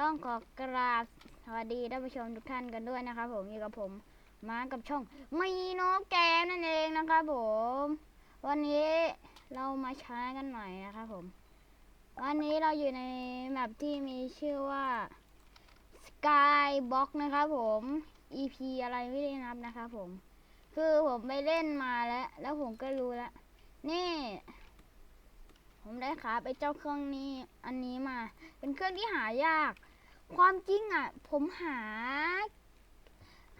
ต้องขอกราบสวัสดีท่านผู้ชมทุกท่านกันด้วยนะครับผมอยู่กับผมมากับช่องมีโนแกมนั่นเองนะครับผม วันนี้เรามาใช้กันหน่อยนะครับผม วันนี้เราอยู่ในแมปที่มีชื่อว่า Skybox นะครับผม EP อะไรไม่ได้นับนะครับผม คือผมไปเล่นมาแล้ว แล้วผมก็รู้แล้ว นี่ผมได้ครับไอเจ้าเครื่องนี้อันนี้มา เป็นเครื่องที่หายาก ความจริงอะ ผมหา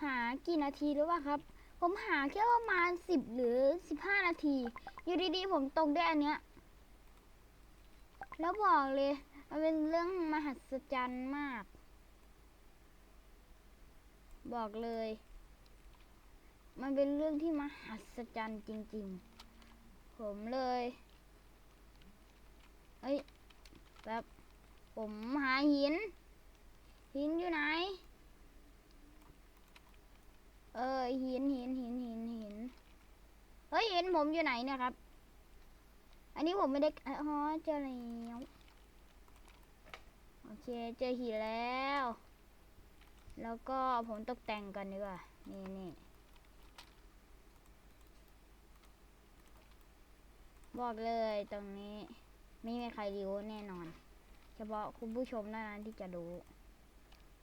หากี่นาทีรู้ป่ะครับ ผมหาแค่ประมาณสิบหรือสิบห้านาที อยู่ดีๆผมตกได้อันเนี้ย แล้วบอกเลย มันเป็นเรื่องมหัศจรรย์มาก บอกเลย มันเป็นเรื่องที่มหัศจรรย์จริง ๆ ผมเลยเอ้ยแบบผมหาหิน หินอยู่ไหน เออหินหินหินหินหินเฮ้ยหินผมอยู่ไหนเนี่ยครับ อันนี้ผมไม่ได้อ๋อเจอแล้วโอเคเจอหินแล้ว แล้วก็ผมตกแต่งกันดีกว่า นี่นี่บอกเลยตรงนี้ ไม่มีใครรู้แน่นอน เฉพาะคุณผู้ชมเท่านั้นที่จะรู้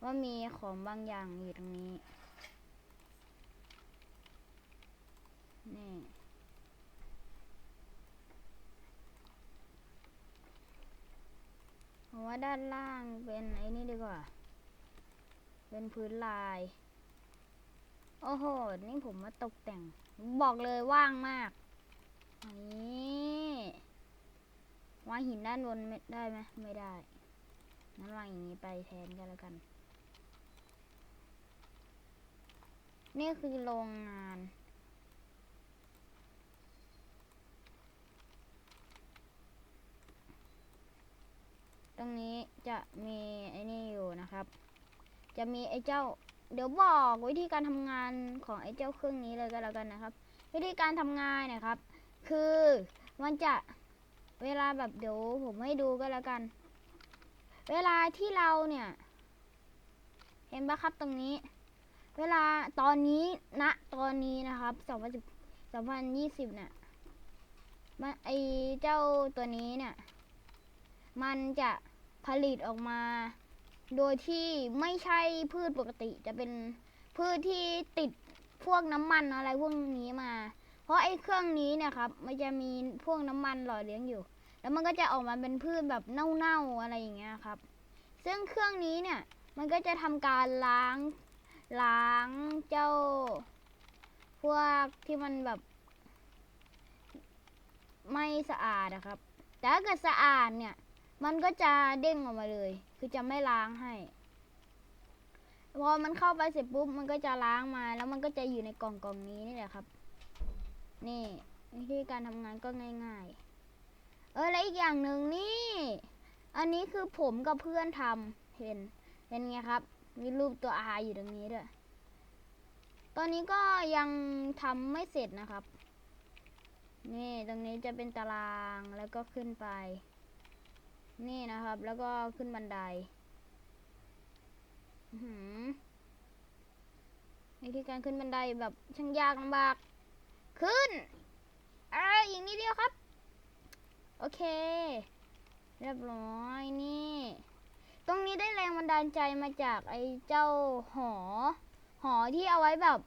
ว่ามีของบางอย่างอยู่ตรงนี้ นี่ผมว่าด้านล่างเป็นไอ้นี่ดีกว่า เป็นพื้นลาย โอ้โห นี่ผมมาตกแต่ง บอกเลยว่างมาก นี่วางหินด้านบนได้ไหม ไม่ได้ งั้นวางอย่างนี้ไปแทนกันแล้วกัน นี่คือโรงงาน ตรงนี้จะมีไอ้นี่อยู่นะครับ จะมีไอ้เจ้า เดี๋ยวบอกวิธีการทำงานของไอ้เจ้าเครื่องนี้เลยก็แล้วกันนะครับ วิธีการทำงานเนะครับ คือมันจะเวลาแบบเดี๋ยวผมให้ดูก็แล้วกัน เวลาที่เราเนี่ย เห็นปะครับตรงนี้ เวลาตอนนี้ณตอนนี้นะครับ2010 2020เนี่ยมันไอเจ้าตัวนี้เนี่ยมันจะผลิตออกมา โดยที่ไม่ใช่พืชปกติ จะเป็นพืชที่ติดพวกน้ำมันอะไรพวกนี้มา เพราะไอ้เครื่องนี้เนี่ยครับมันจะมีพวกน้ำมันหล่อเลี้ยงอยู่ แล้วมันก็จะออกมาเป็นพืชแบบเน่าๆอะไรอย่างเงี้ยครับ ซึ่งเครื่องนี้เนี่ยมันก็จะทำการล้าง ล้างเจ้า พวกที่มันแบบ ไม่สะอาดอะครับ แต่ถ้าเกิดสะอาดเนี่ย มันก็จะเด้งออกมาเลย คือจะไม่ล้างให้พอมันเข้าไปเสร็จปุ๊บมันก็จะล้างมา แล้วมันก็จะอยู่ในกล่องกล่องนี้นี่แหละครับ นี่วิธีการทำงานก็ง่าย ๆ เออแล้วอีกอย่างหนึ่งนี่ อันนี้คือผมกับเพื่อนทำเห็นเห็นไงครับ มีรูปตัวอาอยู่ตรงนี้ด้วย ตอนนี้ก็ยังทำไม่เสร็จนะครับ นี่ตรงนี้จะเป็นตารางแล้วก็ขึ้นไป นี่นะครับ แล้วก็ขึ้นบันไดอื้อหือวิธีการขึ้นบันไดแบบช่างยากลำบาก ขึ้นเอ้ยอีกนิดเดียวครับ โอเค เรียบร้อยนี่ รงนี้ได้แรงบันดาลใจมาจากไอ้เจ้าหอ หอที่เอาไว้แบบ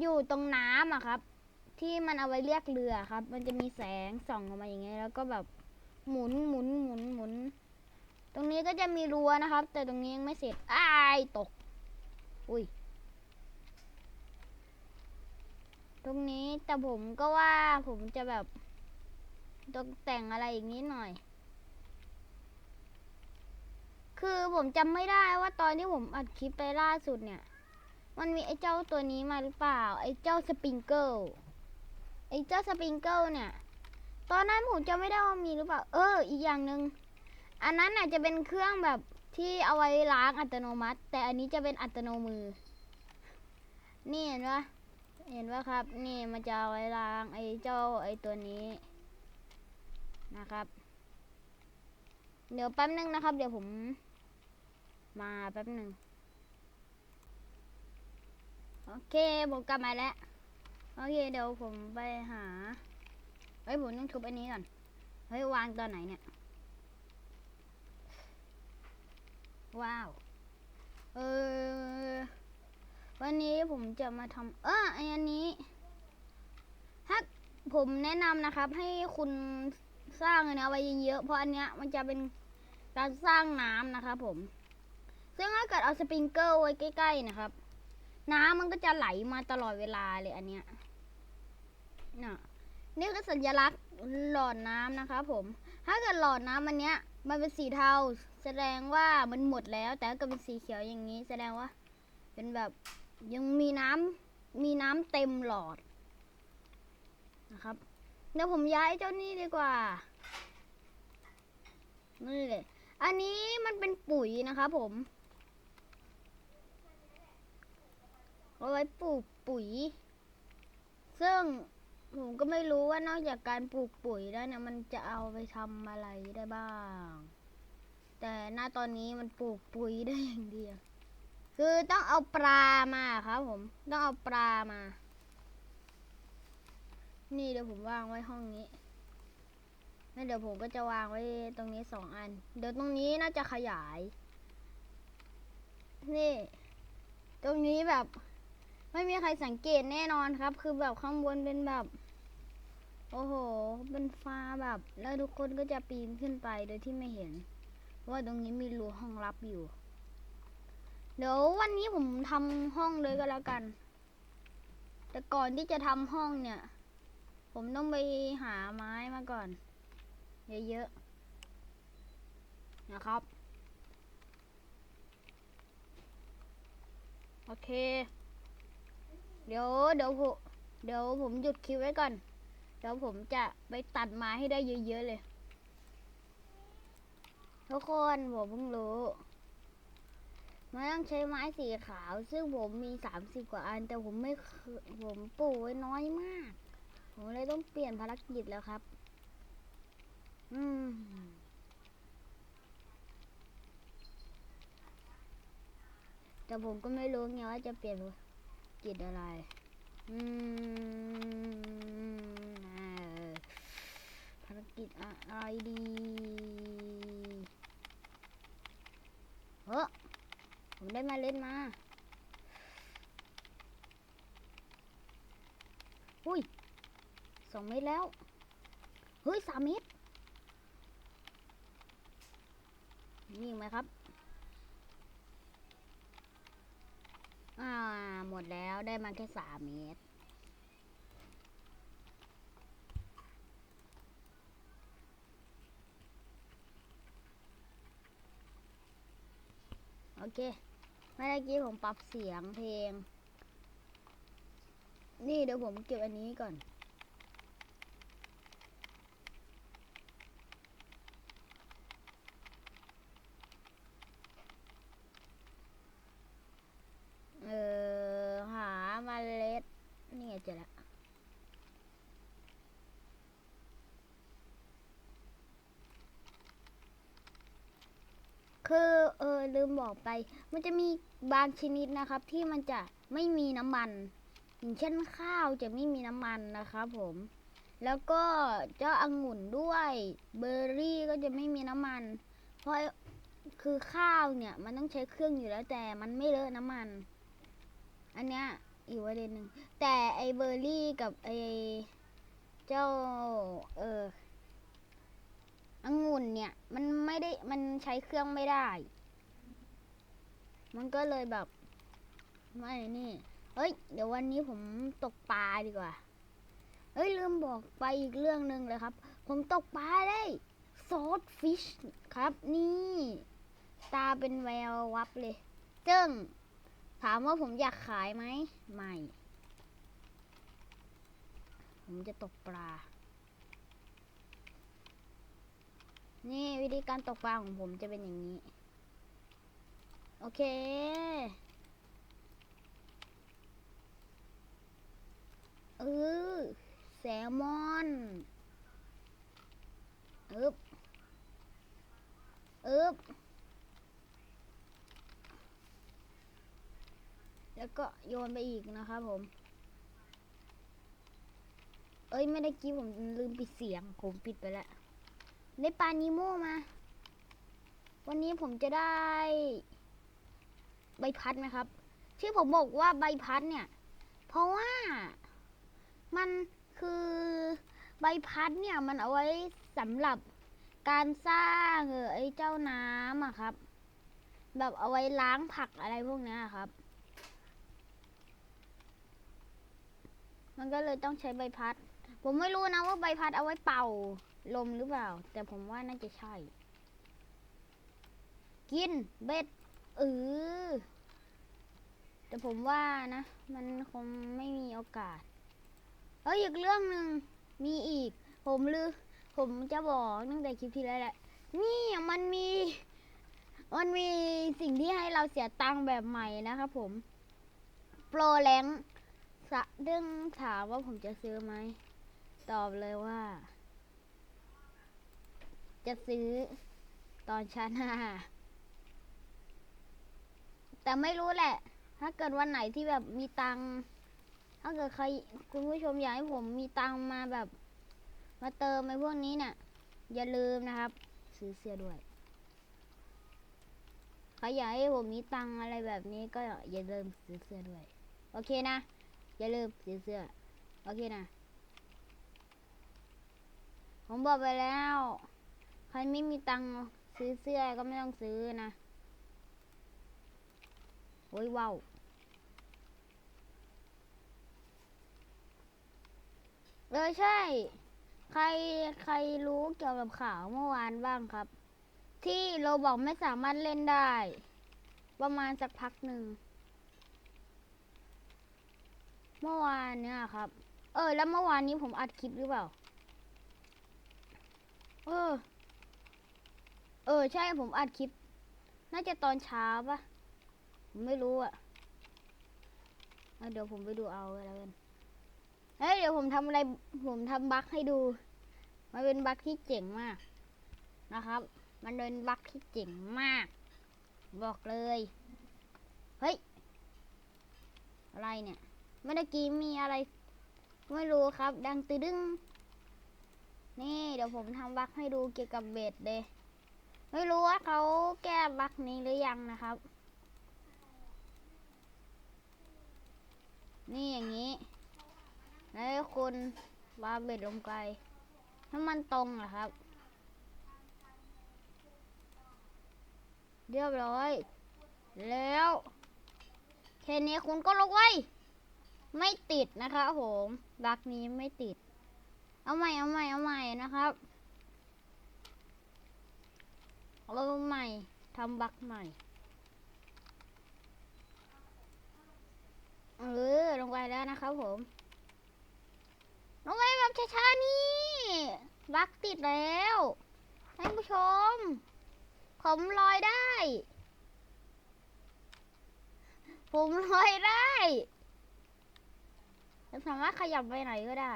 อยู่ตรงน้ำอะครับ ที่มันเอาไว้เรียกเรือครับ มันจะมีแสงส่องออกมาอย่างเงี้ยแล้วก็แบบหมุนหมุนหมุนหมุน ตรงนี้ก็จะมีรั้วนะครับ แต่ตรงนี้ยังไม่เสร็จอ้ายตก อุ้ยตรงนี้แต่ผมก็ว่าผมจะแบบตกแต่งอะไรอีกนิดหน่อย คือผมจำไม่ได้ว่าตอนที่ผมอัดคลิปไปล่าสุดเนี่ย มันมีไอ้เจ้าตัวนี้มาหรือเปล่า ไอ้เจ้าสปริงเกิลไอ้เจ้าสปริงเกิลเนี่ย ตอนนั้นผมจะไม่ได้ว่ามีหรือเปล่า เออ อีกอย่างหนึ่งอันนั้นน่ะจะเป็นเครื่องแบบที่เอาไว้ล้างอัตโนมัติ แต่อันนี้จะเป็นอัตโนมือ นี่เห็นปะเห็นปะครับ นี่มันจะเอาไว้ล้างไอ้เจ้าไอ้ตัวนี้นะครับ เดี๋ยวแป๊บนึงนะครับ เดี๋ยวผม มาแป๊บหนึ่งโอเคผมกลับมาแล้ว โอเคเดี๋ยวผมไปหา เฮ้ยผมต้องทุบอันนี้ก่อน เฮ้ยวางตอนไหนเนี่ย ว้าว เออ วันนี้ผมจะมาทำเอออันนี้ ถ้าผมแนะนำนะครับ ให้คุณสร้างอันเนี้ยไว้เยอะๆ เพราะอันเนี้ยมันจะเป็นการสร้างน้ำนะครับผม ซึ่งถ้าเกิดเอาสปริงเกิลไว้ใกล้ ๆนะครับ น้ำมันก็จะไหลมาตลอดเวลาเลยอันเนี้ยน่ะนี่คือสัญลักษณ์หลอดน้ำนะครับผม ถ้าเกิดหลอดน้ำอันเนี้ย มันเป็นสีเทา แสดงว่ามันหมดแล้ว แต่ถ้าเกิดเป็นสีเขียวอย่างนี้ แสดงว่า เป็นแบบยังมีน้ำมีน้ำเต็มหลอดนะครับ เดี๋ยวผมย้ายเจ้านี่ดีกว่า นี่เลย อันนี้มันเป็นปุ๋ยนะครับผม เอาไว้ปลูกปุ๋ย ซึ่งผมก็ไม่รู้ว่านอกจากการปลูกปุ๋ยแล้วเนี่ยมันจะเอาไปทำอะไรได้บ้าง แต่ณตอนนี้มันปลูกปุ๋ยได้อย่างเดียว คือต้องเอาปลามาครับผม ต้องเอาปลามา นี่เดี๋ยวผมวางไว้ห้องนี้แล้วเดี๋ยวผมก็จะวางไว้ตรงนี้สองอัน เดี๋ยวตรงนี้น่าจะขยาย นี่ ตรงนี้แบบ ไม่มีใครสังเกตแน่นอนครับ คือแบบข้างบนเป็นแบบ โอ้โห เป็นฟ้าแบบ แล้วทุกคนก็จะปีนขึ้นไปโดยที่ไม่เห็น ว่าตรงนี้มีรูห้องลับอยู่ เดี๋ยววันนี้ผมทำห้องเลยก็แล้วกัน แต่ก่อนที่จะทำห้องเนี่ย ผมต้องไปหาไม้มาก่อน เยอะๆ นะครับ โอเค เดี๋ยวเดี๋ยวผมเดี๋ยวผมหยุดคลิปไว้ก่อน เดี๋ยวผมจะไปตัดไม้ให้ได้เยอะๆเลย ทุกคนผมเพิ่งรู้มันต้องใช้ไม้สีขาว ซึ่งผมมีสามสิบกว่าอัน แต่ผมไม่ผมปลูกไว้น้อยมาก ผมเลยต้องเปลี่ยนภารกิจแล้วครับ อืมแต่ผมก็ไม่รู้ไงว่าจะเปลี่ยน กิจอะไร อืมภารกิจอะไรดีเฮ้อผมได้มาเล่นมา อุ้ยสองเมตรแล้ว เฮ้ยสามเมตรนี่ไหมครับ อ่า หมดแล้วได้มาแค่สามเมตร โอเคเมื่อกี้ผมปรับเสียงเพลง นี่เดี๋ยวผมเก็บอันนี้ก่อน เออ หาเมาเล็ด นี่ไงเจอแล้วคือเออลืมบอกไป มันจะมีบางชนิดนะครับ ที่มันจะไม่มีน้ำมัน อย่างเช่นข้าวจะไม่มีน้ำมันนะครับผม แล้วก็เจ้าองุ่นด้วยเบอร์รี่ก็จะไม่มีน้ำมัน เพราะคือข้าวเนี่ยมันต้องใช้เครื่องอยู่แล้วแต่มันไม่เลอะน้ำมัน อันเนี้ย อีกประเด็นหนึ่งแต่ไอเบอร์รี่กับไอเจ้าเออองุ่นเนี่ยมันไม่ได้มันใช้เครื่องไม่ได้ มันก็เลยแบบไม่นี่เฮ้ย เดี๋ยววันนี้ผมตกปลาดีกว่า เฮ้ย ลืมบอกไปอีกเรื่องหนึ่งเลยครับ ผมตกปลาได้ซอสฟิชครับ นี่ ตาเป็นแวววับเลย เจ้ง ถามว่าผมอยากขายไหมไม่ ผมจะตกปลา นี่วิธีการตกปลาของผมจะเป็นอย่างนี้ โอเค เออแซลมอนอึบอึบ แล้วก็โยนไปอีกนะครับผม เอ้ยไม่ได้กี้ผมลืมปิดเสียง ผมปิดไปแล้ว ได้ปลานิโมมา วันนี้ผมจะได้ ใบพัดไหมครับ ที่ผมบอกว่าใบพัดเนี่ย เพราะว่ามันคือใบพัดเนี่ยมันเอาไว้สำหรับการสร้างเออไอ้เจ้าน้ำอะครับ แบบเอาไว้ล้างผักอะไรพวกนี้ยครับ มันก็เลยต้องใช้ใบพัด ผมไม่รู้นะว่าใบพัดเอาไว้เป่าลมหรือเปล่า แต่ผมว่าน่าจะใช่ กินเบ็ดเออแต่ผมว่านะ มันคงไม่มีโอกาส เอ้ยอีกเรื่องหนึ่งมีอีก ผมลือ ผมจะบอกตั้งแต่คลิปที่แล้วแหละ นี่มันมี มันมีสิ่งที่ให้เราเสียตังค์แบบใหม่นะครับผม โปรแรง สะเรื่องถามว่าผมจะซื้อไหม ตอบเลยว่า จะซื้อตอนชั้นห้าแต่ไม่รู้แหละ ถ้าเกิดวันไหนที่แบบมีตังถ้าเกิดใครคุณผู้ชมอยากให้ผมมีตังมาแบบ มาเติมไอ้พวกนี้เนี่ยอย่าลืมนะครับ ซื้อเสื้อด้วยใครอยากให้ผมมีตังอะไรแบบนี้ก็อย่าลืมซื้อเสื้อด้วย โอเคนะ อย่าลืมซื้อเสื้อ โอเคนะ ผมบอกไปแล้ว ใครไม่มีตังค์ซื้อเสื้อก็ไม่ต้องซื้อนะโอ้ยว้าวเออใช่ ใครใครรู้เกี่ยวกับข่าวเมื่อวานบ้างครับ ที่โรบอกไม่สามารถเล่นได้ ประมาณสักพักหนึ่ง เมื่อวานเนี่ยครับ เออ แล้วเมื่อวานนี้ผมอัดคลิปหรือเปล่า เออ เออ ใช่ผมอัดคลิป น่าจะตอนเช้าปะผมไม่รู้อะเอาเดี๋ยวผมไปดูเอาแล้วกันเฮ้ยเดี๋ยวผมทำอะไร ผมทำบั๊กให้ดู มันเป็นบั๊กที่เจ๋งมาก นะครับ มันเป็นบั๊กที่เจ๋งมาก บอกเลย เฮ้ย อะไรเนี่ย เมื่อกี้มีอะไร ไม่รู้ครับ ดังตือดึง นี่เดี๋ยวผมทำบั๊กให้ดูเกี่ยวกับเบ็ดเลย ไม่รู้ว่าเขาแก้บั๊กนี้หรือยังนะครับ นี่อย่างนี้ แล้วคุณวางเบ็ดลงไปถ้ามันตรงอะครับ เรียบร้อย แล้วแค่นี้คุณก็ลงไว้ ไม่ติดนะคะผมบักนี้ไม่ติด เอาใหม่เอาใหม่เอาใหม่นะครับเอาใหม่ทำบักใหม่เออลงไปแล้วนะครับผมลงไปแบบช้าๆนี่บักติดแล้วท่านผู้ชม ผมลอยได้ ผมลอยได้ จะสามารถขยับไปไหนก็ได้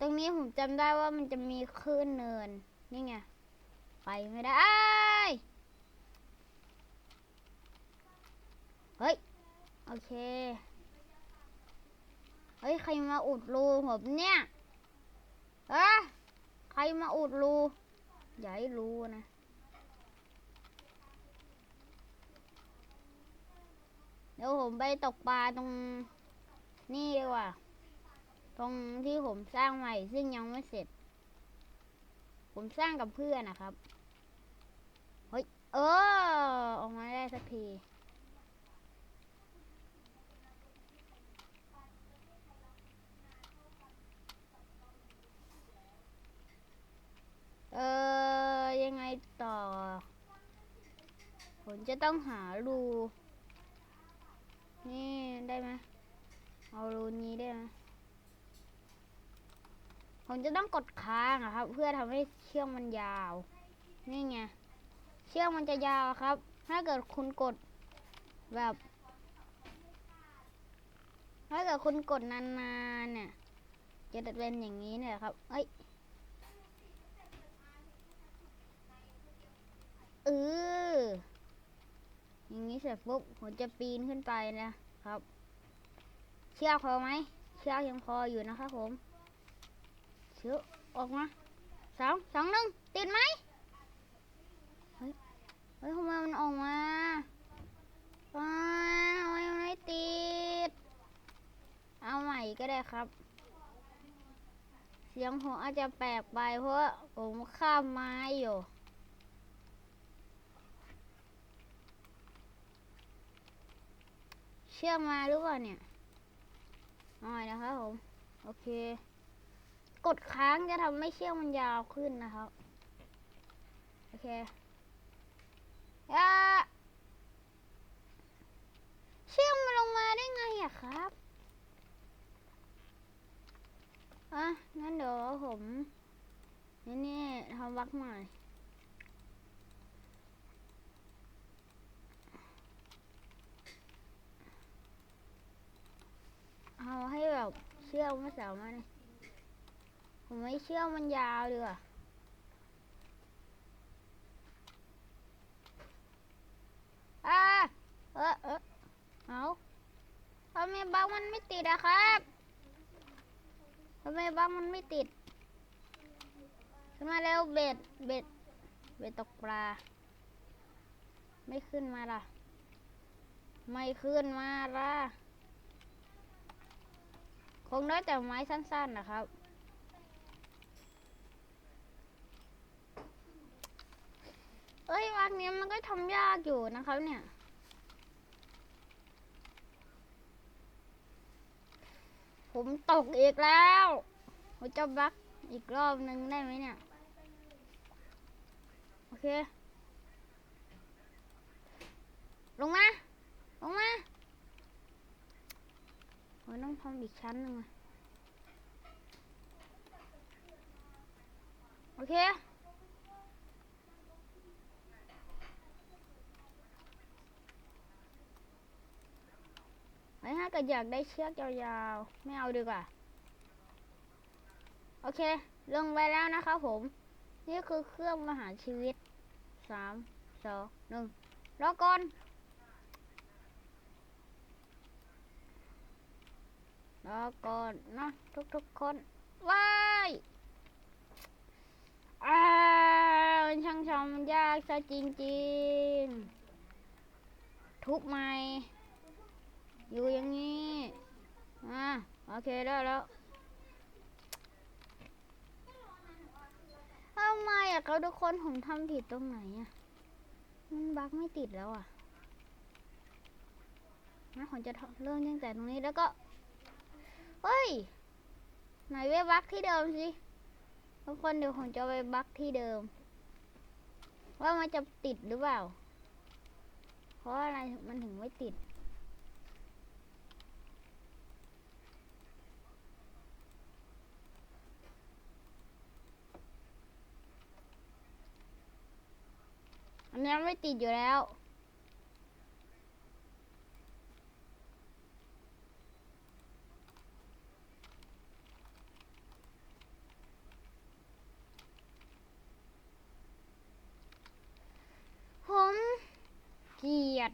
ตรงนี้ผมจำได้ว่ามันจะมีคลื่นเนิน นี่ไง ไปไม่ได้ เฮ้ย โอเค เฮ้ย ใครมาอุดรูผมเนี่ยเอะใครมาอุดรู อย่าให้รู้นะ ดี๋ยวผมไปตกปลาตรงนี่ดีกว่า ตรงที่ผมสร้างใหม่ ซึ่งยังไม่เสร็จ ผมสร้างกับเพื่อนนะครับ เฮ้ย เออ ออกมาได้สักที เออ ยังไงต่อ ผมจะต้องหารู นี่ได้ไหมเอารูนี้ได้ไหมผมจะต้องกดค้างครับ เพื่อทำให้เชือกมันยาว นี่ไงเชือกมันจะยาวครับ ถ้าเกิดคุณกดแบบ ถ้าเกิดคุณกดนานๆเนี่ย จะเป็นอย่างนี้เนี่ยครับ เอ้ยเออ อย่างนี้เสร็จปุ๊บผมจะปีนขึ้นไปนะครับ เชือกพอไหมเชือกยังพออยู่นะครับผมเชือกออกมาสองสองหนึ่งติดไหมเฮ้ยเฮ้ยทำไมมันออกมาว้าวทำไมมันไม่ติด เอาใหม่ก็ได้ครับ เสียงผมอาจจะแปลกไปเพราะว่าผมข้ามไม้อยู่ ชื่อมาหรือเปล่าเนี่ยหน่อยนะครับผม โอเค กดค้างจะทำให้เชือกมันยาวขึ้นนะครับ โอเคอ่าเชือกมันลงมาได้ไงอะครับอะงั้นเดี๋ยวผม นี่นี่ทำบล็อกใหม่ เอาให้แบบเชือกไม่สามารถผมไม่เชือกมันยาวดีกว่าอ่าเออเออเอาทำไมบล็อกมันไม่ติดอะครับทำไมบล็อกมันไม่ติด ขึ้นมาเร็วเบ็ด เบ็ด เบ็ดตกปลา ไม่ขึ้นมาล่ะ ไม่ขึ้นมาล่ะ คงได้แต่ไม้สั้นๆนะครับ เอ้ยวันนี้มันก็ทำยากอยู่นะครับเนี่ยผมตกอีกแล้วผมจะบักอีกรอบนึงได้ไหมเนี่ย โอเค ลงมา ลงมา โอ้ต้องทำอีกชั้นหนึ่งโอเคไอ้ถ้าเกิดอยากได้เชือกยาวๆ ไม่เอาดีกว่า โอเค ลงไปแล้วนะครับผม นี่คือเครื่องมหาชีวิตสามสองหนึ่งรอก่อน รอก่อนนะทุกๆคนว้ายอ้าวมันช่างทำยากซะจริงๆ ทุบใหม่ อยู่อย่างนี้อ่าโอเคได้แล้วทำไมอะเขาทุกคนผมทำผิดตรงไหนอะมันบักไม่ติดแล้วอะนะผมจะเริ่มตั้งแต่ตรงนี้แล้วก็ เฮ้ยไหนไปบักที่เดิมสิทุกคนเดี๋ยวผมจะไปบักที่เดิม ว่ามันจะติดหรือเปล่า เพราะอะไรมันถึงไม่ติดอันนี้ไม่ติดอยู่แล้ว ผมเกลียด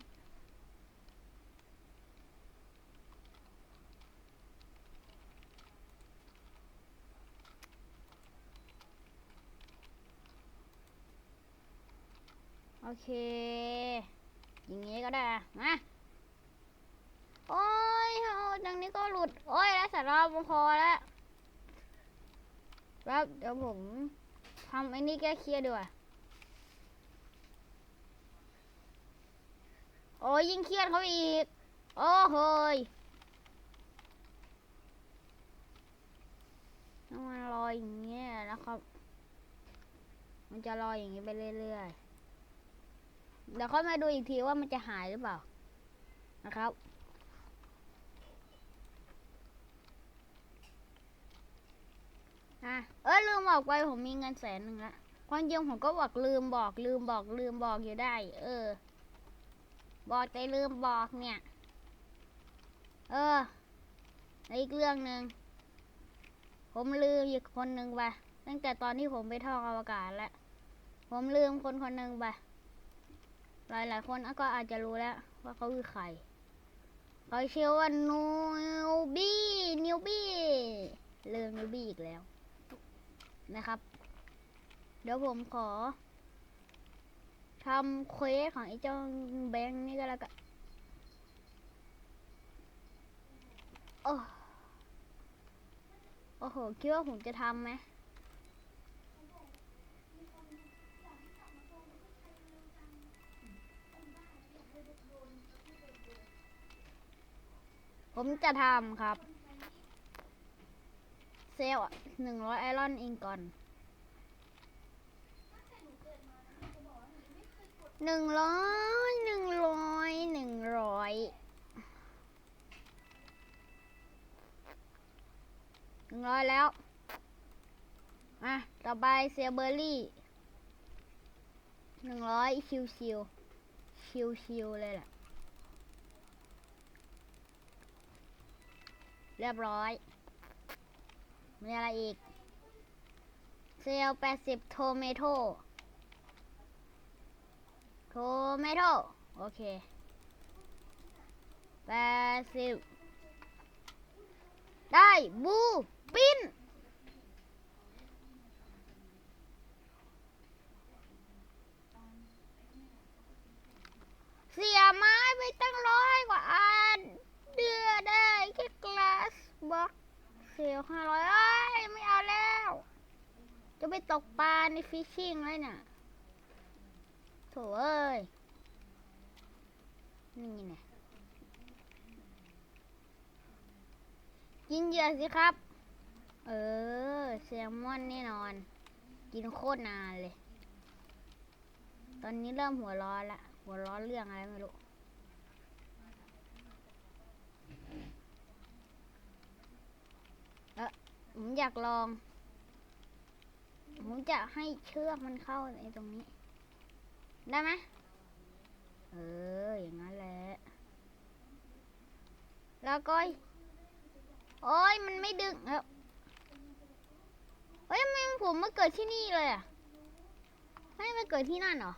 โอเค อย่างนี้ก็ได้อะมาโอ้ยเอาดังนี้ก็หลุด โอ้ยแล้วสารอบพอแล้วแป๊บเดี๋ยวผมทำไอ้นี่แก้เครียดดีกว่าโอ้ยยิ่งเครียดเขาอีก โอ้โหยต้องมันลอยอย่างเงี้ยนะครับ มันจะลอยอย่างนี้ไปเรื่อยๆ เดี๋ยวค่อยมาดูอีกทีว่ามันจะหายหรือเปล่า นะครับ อะ เออลืมบอกไปผมมีเงินแสนหนึ่งละความจริงผมก็บอกลืมบอกลืมบอกลืมบอกอยู่ได้ เออ บอกแต่ลืมบอกเนี่ย เอออีกเรื่องหนึ่งผมลืมอีกคนหนึ่งไปตั้งแต่ตอนที่ผมไปท่องอวกาศแล้วผมลืมคนคนหนึ่งไป หลายหลายคนก็อาจจะรู้แล้ว ว่าเขาคือใครเขาชื่อว่านิวบี้นิวบี้เริ่มนิวบี้อีกแล้ว นะครับ เดี๋ยวผมขอทำเควสของไอ้เจ้าแบงค์นี่ก็แล้วกันโอ้โอ้โหคิดว่าผมจะทำไหม ผมจะทำครับ เซลหนึ่งร้อยไอรอนอิงก่อนหนึ่งร้อยหนึ่งร้อยหนึ่งร้อยหนึ่งร้อยแล้ว อะ ต่อไปเซลเบอร์รี่หนึ่งร้อยชิวชิวชิวชิวเลยแหละ เรียบร้อย มีอะไรอีก เซลแปดสิบโทเมโตโทเมโตโอเคแปดสิบได้บูปินเสียม้ไปตั้งร้อยกว่าอัน เดือได้แค่กลาสบ็อกเสียห้าร้อยเอ้ยไม่เอาแล้ว จะไปตกปลาในฟิชชิ่งเลยเนี่ยโถเอ้ย นี่ไงกินเหยื่อสิครับ เออแซลมอนแน่นอน กินโคตรนานเลย ตอนนี้เริ่มหัวร้อนละ หัวร้อนเรื่องอะไรไม่รู้ ผมอยากลอง ผมจะให้เชือกมันเข้าในตรงนี้ ได้ไหมเออ อย่างนั้นแหละ แล้วก็ โอ้ยมันไม่ดึงแล้วเฮ้ยทำไมผมมาเกิดที่นี่เลยอะ ไม่มาเกิดที่นั่นเหรอ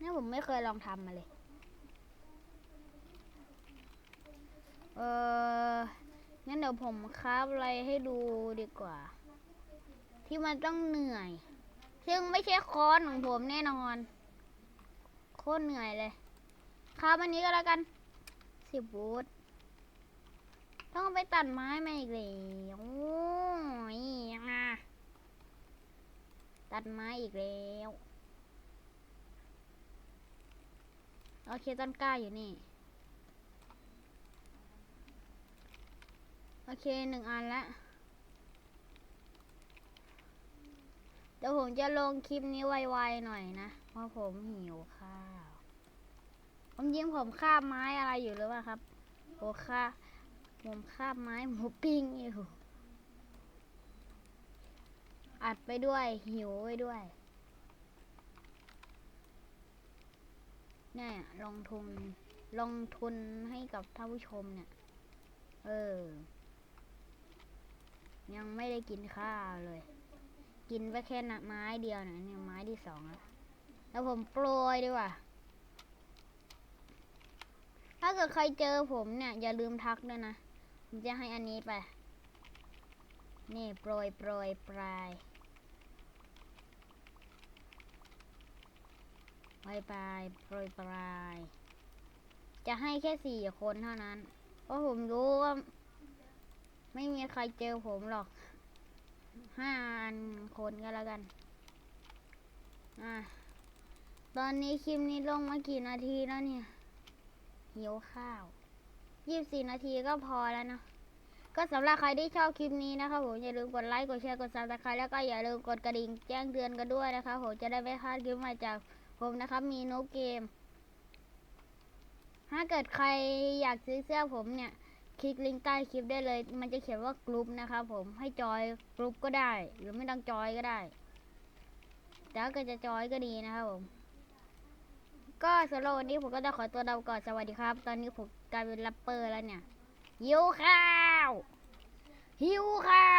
นี่ผมไม่เคยลองทำมาเลย เออ งั้นเดี๋ยวผมคราฟอะไรให้ดูดีกว่า ที่มันต้องเหนื่อย ซึ่งไม่ใช่คอนของผมแน่นอน โคตรเหนื่อยเลยคราฟอันนี้ก็แล้วกันสิบวูดต้องไปตัดไม้มาอีกแล้วโอ้ยยังไงตัดไม้อีกแล้ว โอเคต้นกล้าอยู่นี่ โอเคหนึ่งอันละเดี๋ยวผมจะลงคลิปนี้ไวๆหน่อยนะ เพราะผมหิวข้าวผมยิงผมคาบไม้อะไรอยู่หรือเปล่าครับโอ้ค่าผมคาบไม้หมูปิ้งอยู่ อัดไปด้วยหิวไปด้วยเนี่ยลงทุนลงทุนให้กับท่านผู้ชมเนี่ย เออ ยังไม่ได้กินข้าวเลย กินไปแค่นไม้เดียวนะเนี่ยไม้ที่สองแล้วแล้วผมโปรยดีกว่า ถ้าเกิดใครเจอผมเนี่ย อย่าลืมทักด้วยนะ ผมจะให้อันนี้ไป นี่โปรยโปรยปลายปลายปลายโปรยปลาย จะให้แค่สี่คนเท่านั้น เพราะผมรู้ว่า ไม่มีใครเจอผมหรอกห้าอันคนก็แล้วกัน อะตอนนี้คลิปนี้ลงมากี่นาทีแล้วเนี่ย หิวข้าวยี่สิบสี่นาทีก็พอแล้วเนอะก็สำหรับใครที่ชอบคลิปนี้นะคะผมอย่าลืมกดไลค์ กดแชร์ กดซับสไครต์แล้วก็อย่าลืมกดกระดิ่งแจ้งเตือนกันด้วยนะคะผมจะได้ไม่พลาดคลิปใหม่จากผมนะครับมีโนเกม ถ้าเกิดใครอยากซื้อเสื้อผมเนี่ย คลิกลิงก์ใต้คลิปได้เลย มันจะเขียนว่ากลุ่มนะครับผมให้จอยกลุ่มก็ได้ หรือไม่ต้องจอยก็ได้แต่ก็จะจอยก็ดีนะครับผม ก็สโลวันนี้ผมก็จะขอตัวลาไปก่อนสวัสดีครับ ตอนนี้ผมกลายเป็นแรปเปอร์แล้วเนี่ย หิวข้าว หิวข้าว